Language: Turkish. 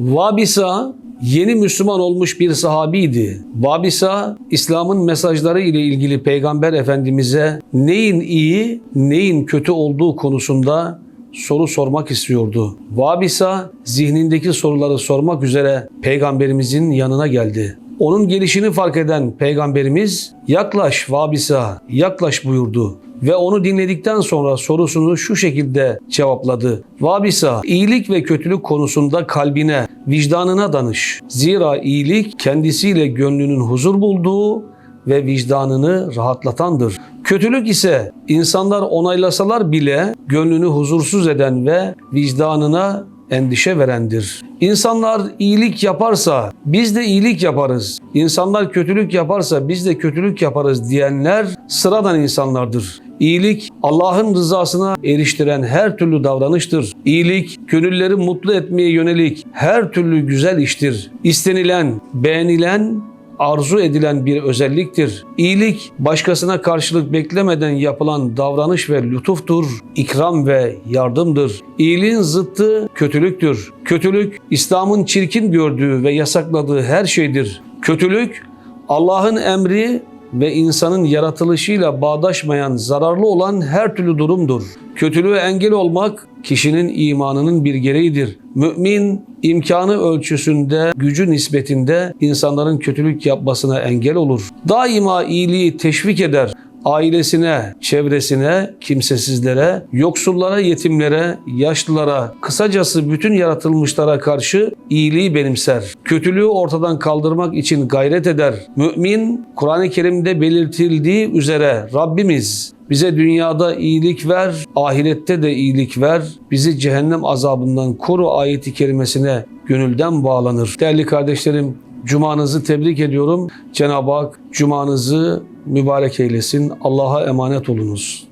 Vabisa yeni Müslüman olmuş bir sahabiydi. Vabisa İslam'ın mesajları ile ilgili Peygamber Efendimiz'e neyin iyi, neyin kötü olduğu konusunda soru sormak istiyordu. Vabisa zihnindeki soruları sormak üzere Peygamberimizin yanına geldi. Onun gelişini fark eden Peygamberimiz yaklaş Vabisa, yaklaş buyurdu ve onu dinledikten sonra sorusunu şu şekilde cevapladı. Vabisa, iyilik ve kötülük konusunda kalbine, vicdanına danış. Zira iyilik kendisiyle gönlünün huzur bulduğu ve vicdanını rahatlatandır. Kötülük ise insanlar onaylasalar bile gönlünü huzursuz eden ve vicdanına endişe verendir. İnsanlar iyilik yaparsa biz de iyilik yaparız. İnsanlar kötülük yaparsa biz de kötülük yaparız diyenler sıradan insanlardır. İyilik Allah'ın rızasına eriştiren her türlü davranıştır. İyilik gönülleri mutlu etmeye yönelik her türlü güzel iştir. İstenilen, beğenilen arzu edilen bir özelliktir. İyilik başkasına karşılık beklemeden yapılan davranış ve lütuftur, ikram ve yardımdır. İyiliğin zıttı kötülüktür. Kötülük İslam'ın çirkin gördüğü ve yasakladığı her şeydir. Kötülük Allah'ın emri ve insanın yaratılışıyla bağdaşmayan, zararlı olan her türlü durumdur. Kötülüğe engel olmak kişinin imanının bir gereğidir. Mümin imkanı ölçüsünde, gücü nispetinde insanların kötülük yapmasına engel olur. Daima iyiliği teşvik eder ailesine, çevresine, kimsesizlere, yoksullara, yetimlere, yaşlılara, kısacası bütün yaratılmışlara karşı iyiliği benimser. Kötülüğü ortadan kaldırmak için gayret eder. Mümin, Kur'an-ı Kerim'de belirtildiği üzere Rabbimiz bize dünyada iyilik ver, ahirette de iyilik ver. Bizi cehennem azabından koru ayeti kerimesine gönülden bağlanır. Değerli kardeşlerim, Cumanızı tebrik ediyorum. Cenab-ı Hak cumanızı mübarek eylesin. Allah'a emanet olunuz.